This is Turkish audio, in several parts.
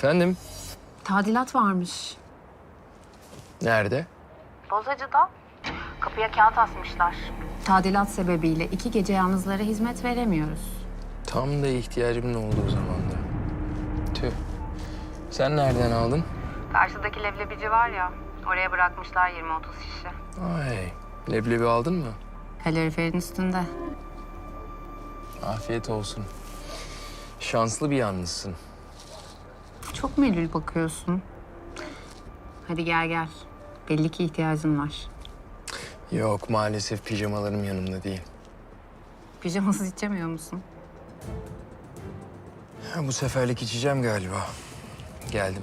Efendim? Tadilat varmış. Nerede? Bozacı'da. Kapıya kağıt asmışlar. Tadilat sebebiyle iki gece yalnızlara hizmet veremiyoruz. Tam da ihtiyacımın olduğu zamanda. Tüh. Sen nereden aldın? Karşıdaki leblebici var ya, oraya bırakmışlar 20-30 şişe. Ay, leblebi aldın mı? Kaloriferin üstünde. Afiyet olsun. Şanslı bir yalnızsın. Çok melül bakıyorsun. Hadi gel gel. Belli ki ihtiyacın var. Yok, maalesef pijamalarım yanımda değil. Pijamasız içemiyor musun? Bu seferlik içeceğim galiba. Geldim.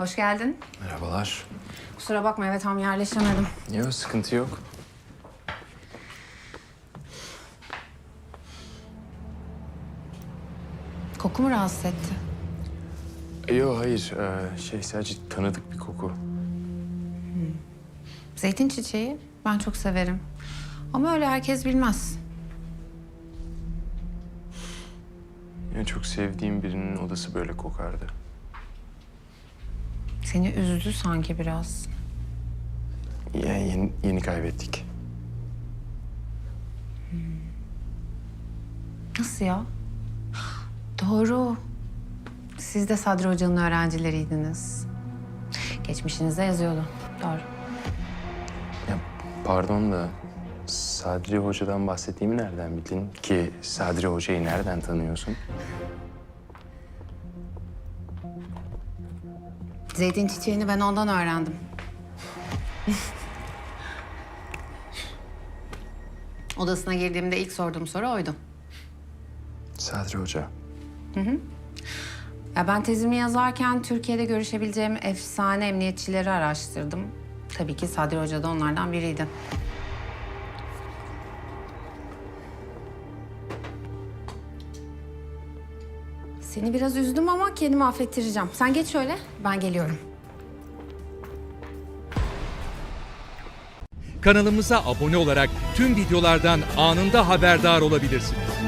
Hoş geldin. Merhabalar. Kusura bakma eve tam yerleşemedim. Yok, sıkıntı yok. Koku mu rahatsız etti? Yok, hayır. Ee, şey, sadece tanıdık bir koku. Zeytin çiçeği ben çok severim. Ama öyle herkes bilmez. Yani çok sevdiğim birinin odası böyle kokardı. Seni üzdü sanki biraz. Yani yeni, yeni kaybettik. Nasıl ya? Doğru. Siz de Sadri Hoca'nın öğrencileriydiniz. Geçmişinizde yazıyordu. Doğru. Ya pardon da Sadri Hoca'dan bahsettiğimi nereden bildin? Ki Sadri Hoca'yı nereden tanıyorsun? Zeytin çiçeğini ben ondan öğrendim. Odasına girdiğimde ilk sorduğum soru oydu. Sadri Hoca. Ya ben tezimi yazarken Türkiye'de görüşebileceğim efsane emniyetçileri araştırdım. Tabii ki Sadri Hoca da onlardan biriydi. Seni biraz üzdüm ama kendimi affettireceğim. Sen geç şöyle, ben geliyorum. Kanalımıza abone olarak tüm videolardan anında haberdar olabilirsiniz.